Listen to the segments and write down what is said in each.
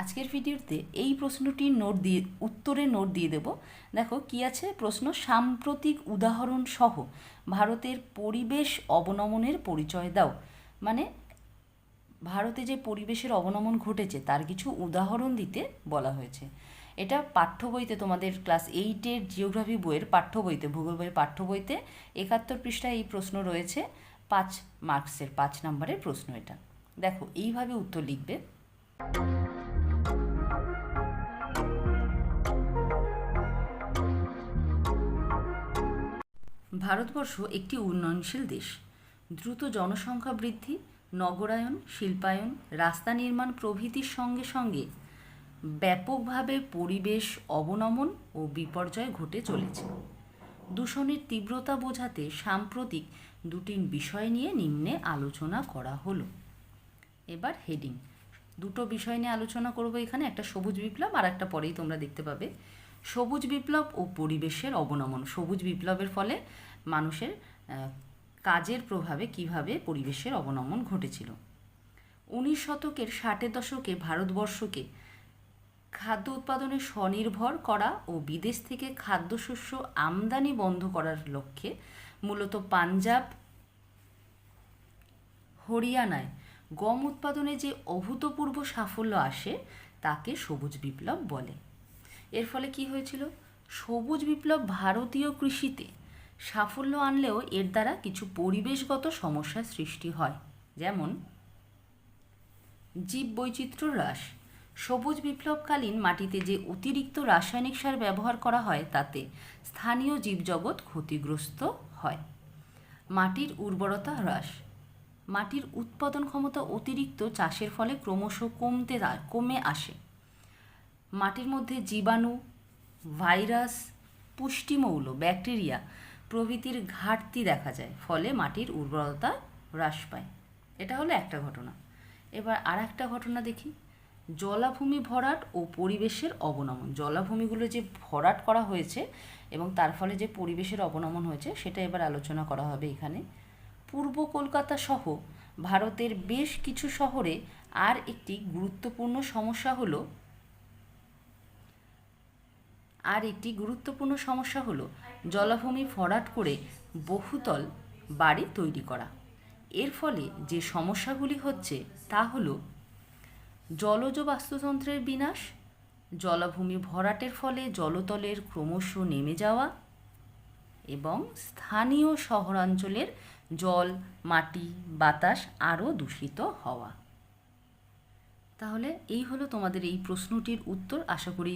আজকের ভিডিওতে এই প্রশ্নটির নোট দিয়ে, উত্তরে নোট দিয়ে দেব। দেখো, কি আছে? প্রশ্ন, সাম্প্রতিক উদাহরণ সহ ভারতের পরিবেশ অবনমনের পরিচয় দাও। মানে ভারতে যে পরিবেশের অবনমন ঘটেছে, তার কিছু উদাহরণ দিতে বলা হয়েছে। এটা পাঠ্য বইতে তোমাদের ক্লাস এইটের জিওগ্রাফি বইয়ের পাঠ্য বইতে, ভূগোল বইয়ের পাঠ্য বইতে একাত্তর পৃষ্ঠায় এই প্রশ্ন রয়েছে। পাঁচ মার্কসের, পাঁচ নম্বরের প্রশ্ন এটা। দেখো, এইভাবে উত্তর লিখবে। ভারতবর্ষ একটি উন্নয়নশীল দেশ। দ্রুত জনসংখ্যা বৃদ্ধি, নগরায়ন, শিল্পায়ন, রাস্তা নির্মাণ প্রভৃতির সঙ্গে সঙ্গে ব্যাপকভাবে পরিবেশ অবনমন ও বিপর্যয় ঘটে চলেছে। দূষণের তীব্রতা বোঝাতে সাম্প্রতিক দুটি বিষয় নিয়ে নিম্নে আলোচনা করা হলো। এবার হেডিং দুটো বিষয় নিয়ে আলোচনা করব এখানে, একটা সবুজ বিপ্লব আর একটা পরেই তোমরা দেখতে পাবে। সবুজ বিপ্লব ও পরিবেশের অবনমন। সবুজ বিপ্লবের ফলে মানুষের কাজের প্রভাবে কীভাবে পরিবেশের অবনমন ঘটেছিল? উনিশ শতকের ষাটের দশকে ভারতবর্ষকে খাদ্য উৎপাদনে স্বনির্ভর করা ও বিদেশ থেকে খাদ্যশস্য আমদানি বন্ধ করার লক্ষ্যে মূলত পাঞ্জাব, হরিয়ানায় গম উৎপাদনে যে অভূতপূর্ব সাফল্য আসে, তাকে সবুজ বিপ্লব বলে। এর ফলে কি হয়েছিল? সবুজ বিপ্লব ভারতীয় কৃষিতে সাফল্য আনলেও এর দ্বারা কিছু পরিবেশগত সমস্যার সৃষ্টি হয়। যেমন জীব বৈচিত্র্য হ্রাস। সবুজ বিপ্লবকালীন মাটিতে যে অতিরিক্ত রাসায়নিক সার ব্যবহার করা হয়, তাতে স্থানীয় জীবজগৎ ক্ষতিগ্রস্ত হয়। মাটির উর্বরতা হ্রাস। মাটির উৎপাদন ক্ষমতা অতিরিক্ত, চাষের ফলে ক্রমশ কমতে কমে আসে। মাটির মধ্যে জীবাণু, ভাইরাস, পুষ্টিমৌল, ব্যাকটেরিয়া প্রভৃতির ঘাটতি দেখা যায়, ফলে মাটির উর্বরতা হ্রাস পায়। এটা হলো একটা ঘটনা। এবার আর একটা ঘটনা দেখি। জলাভূমি ভরাট ও পরিবেশের অবনমন। জলাভূমিগুলো যে ভরাট করা হয়েছে এবং তার ফলে যে পরিবেশের অবনমন হয়েছে, সেটা এবার আলোচনা করা হবে এখানে। পূর্ব কলকাতা সহ ভারতের বেশ কিছু শহরে আর একটি গুরুত্বপূর্ণ সমস্যা হলো আর একটি গুরুত্বপূর্ণ সমস্যা হলো জলাভূমি ভরাট করে বহুতল বাড়ি তৈরি করা। এর ফলে যে সমস্যাগুলি হচ্ছে তা হলো জলজ বাস্তুতন্ত্রের বিনাশ, জলাভূমি ভরাটের ফলে জলতলের ক্রমশ নেমে যাওয়া এবং স্থানীয় শহরাঞ্চলের জল, মাটি, বাতাস আরও দূষিত হওয়া। তাহলে এই হলো তোমাদের এই প্রশ্নটির উত্তর। আশা করি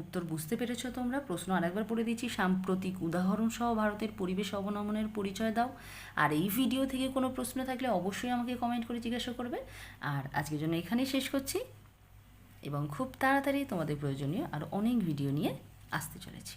উত্তর বুঝতে পেরেছ তোমরা। প্রশ্ন আরেকবার পড়ে দিচ্ছি, সাম্প্রতিক উদাহরণ সহ ভারতের পরিবেশ অবনমনের পরিচয় দাও। আর এই ভিডিও থেকে কোনো প্রশ্ন থাকলে অবশ্যই আমাকে কমেন্ট করে জিজ্ঞাসা করবে। আর আজকের জন্য এখানেই শেষ করছি। এবং খুব তাড়াতাড়ি তোমাদের প্রয়োজনীয় আর অনেক ভিডিও নিয়ে আসতে চলেছি।